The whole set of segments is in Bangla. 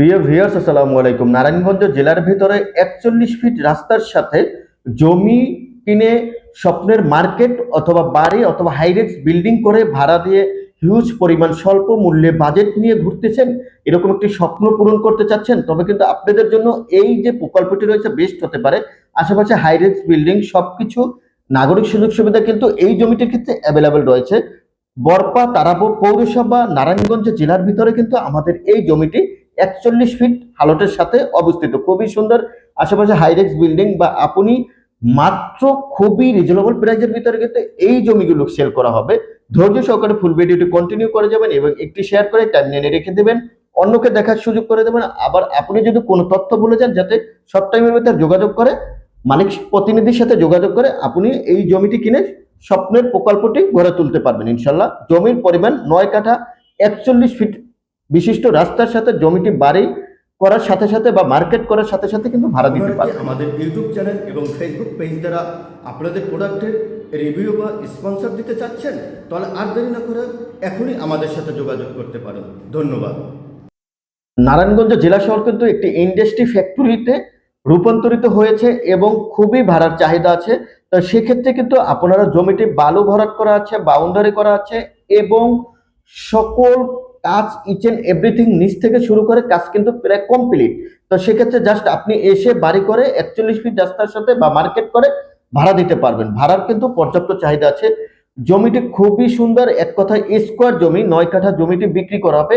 প্রিয় আসসালামু আলাইকুম। নারায়ণগঞ্জ জেলার ভিতরে একচল্লিশ ফিট রাস্তার সাথে জমি কিনে স্বপ্নের মার্কেট অথবা বাড়ি অথবা হাইরেক্স বিল্ডিং করে ভাড়া দিয়ে হিউজ পরিমাণ স্বল্প মূল্যে বাজেট নিয়ে ঘুরতেছেন, এরকম একটি স্বপ্ন পূরণ করতে চাচ্ছেন, তবে কিন্তু আপনাদের জন্য এই যে প্রকল্পটি রয়েছে বেস্ট হতে পারে। আশেপাশে হাইরেক্স বিল্ডিং সবকিছু নাগরিক সুযোগ সুবিধা কিন্তু এই জমিটির ক্ষেত্রে অ্যাভেলেবেল রয়েছে। বরপা তারাবো পৌরসভা, নারায়ণগঞ্জ জেলার ভিতরে কিন্তু আমাদের এই জমিটি একচল্লিশ ফিট হালটের সাথে অবস্থিত। খুবই সুন্দর। আশেপাশে হাইরেক্স বিল্ডিং বা আপনি মাত্র খুবই রিজনেবল প্রাইসের ভিতরে কিন্তু এই জমিগুলো সেল করা হবে। ধৈর্য সহকারে ফুল ভিডিওটি কন্টিনিউ করে যাবেন এবং একটি শেয়ার করে টাইম নিয়ে রেখে দেবেন। অন্যকে দেখার সুযোগ করে দেবেন। আবার আপনি যদি কোনো তথ্য বলে যান যাতে সব টাইমের ভিতরে যোগাযোগ করে, মালিক প্রতিনিধির সাথে যোগাযোগ করে আপনি এই জমিটি কিনে স্বপ্নের প্রকল্পটি গড়ে তুলতে পারবেন ইনশাল্লাহ। জমির পরিমাণ নয় কাঠা, একচল্লিশ ফিট বিশিষ্ট রাস্তার সাথে জমিটি বাড়ি করার সাথে সাথে বা মার্কেট করার সাথে সাথে কিন্তু ভাড়া দিতে পারে আমাদের ইউটিউব চ্যানেল এবং ফেসবুক পেজ দ্বারা আপনাদের প্রোডাক্টের রিভিউ বা স্পন্সর দিতে চাচ্ছেন? তাহলে আর দেরি না করে এখনই আমাদের সাথে যোগাযোগ করতে পারেন। ধন্যবাদ। নারায়ণগঞ্জ জেলা শহর কিন্তু একটি ইন্ডাস্ট্রি ফ্যাক্টরিতে রূপান্তরিত হয়েছে এবং খুবই ভাড়ার চাহিদা আছে। তো সেক্ষেত্রে কিন্তু আপনারা জমিটি বালু ভরাট করা আছে বাউন্ডারি করা আছে এবং সকল কাজ ইচ এন্ড এভরিথিং নিচ থেকে শুরু করে কাজ কিন্তু প্রায় কমপ্লিট তো সেক্ষেত্রে জাস্ট আপনি এসে বাড়ি করে একচল্লিশ ফিট রাস্তার সাথে বা মার্কেট করে ভাড়া দিতে পারবেন। ভাড়ার কিন্তু পর্যাপ্ত চাহিদা আছে। জমিটি খুবই সুন্দর, এক কথায় স্কোয়ার জমি, নয় কাঠা জমিটি বিক্রি করা হবে।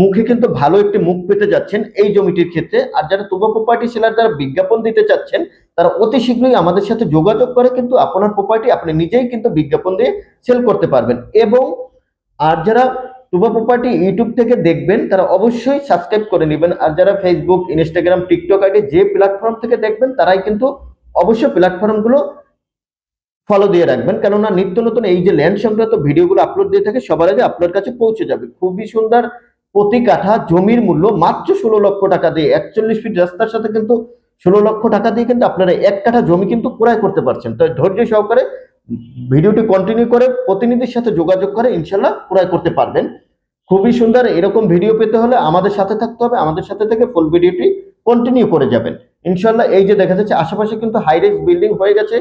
মুখে কিন্তু ভালো একটি মুখ পেতে যাচ্ছেন এই জমিটির ক্ষেত্রে। আর যারা তুবা প্রপার্টি সেলার যারা বিজ্ঞাপন দিতে চাচ্ছেন, তারা অতি শীঘ্রই আমাদের সাথে যোগাযোগ করে কিন্তু আপনার প্রপার্টি আপনি নিজেই কিন্তু বিজ্ঞাপন দিয়ে সেল করতে পারবেন। এবং আর যারা তুবা প্রপার্টি ইউটিউব থেকে দেখবেন, তারা অবশ্যই সাবস্ক্রাইব করে নেবেন। আর যারা ফেসবুক ইনস্টাগ্রাম টিকটক আইডি যে প্ল্যাটফর্ম থেকে দেখবেন, তারাই কিন্তু অবশ্যই প্ল্যাটফর্মগুলো ফলো দিয়ে রাখবেন। কেননা নিত্য নতুন এই যে ল্যান্ড সংক্রান্ত ভিডিওগুলো আপলোড দিয়ে থাকে, সবার আগে আপনার কাছে পৌঁছে যাবে। খুবই সুন্দর প্রতি কাঠা জমির মূল্য মাত্র ষোলো লক্ষ টাকা দিয়ে, একচল্লিশ ফিট রাস্তার সাথে কিন্তু ষোলো লক্ষ টাকা দিয়ে কিন্তু আপনারা এক কাঠা জমি কিন্তু ক্রয় করতে পারছেন। তাই ধৈর্য সহকারে ভিডিওটি কন্টিনিউ করে প্রতিনিধির সাথে যোগাযোগ করে ইনশাল্লাহ ক্রয় করতে পারবেন। খুবই সুন্দর এরকম ভিডিও পেতে হলে আমাদের সাথে থাকতে হবে, আমাদের সাথে থেকে ফুল ভিডিওটি কন্টিনিউ করে যাবেন। ইনশাল্লাহ এই যে দেখা যাচ্ছে, আশেপাশে কিন্তু হাইরেক্স বিল্ডিং হয়ে গেছে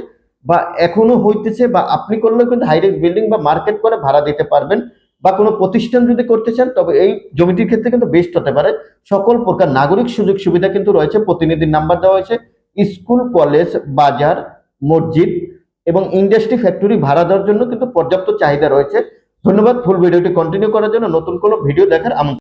বা এখনও হইতেছে বা আপনি করলেও কিন্তু হাইরেক্স বিল্ডিং বা মার্কেট করে ভাড়া দিতে পারবেন বা কোনো প্রতিষ্ঠান যদি করতে চান, তবে এই জমিটির ক্ষেত্রে কিন্তু বেস্ট হতে পারে। সকল প্রকার নাগরিক সুযোগ সুবিধা কিন্তু রয়েছে, প্রতিনিধির নাম্বার দেওয়া হয়েছে, স্কুল, কলেজ, বাজার, মসজিদ এবং ইন্ডাস্ট্রি ফ্যাক্টরি ভাড়া দেওয়ার জন্য কিন্তু পর্যাপ্ত চাহিদা রয়েছে। ধন্যবাদ ফুল ভিডিওটি কন্টিনিউ করার জন্য নতুন কোনো ভিডিও দেখার আমন্ত্রণ।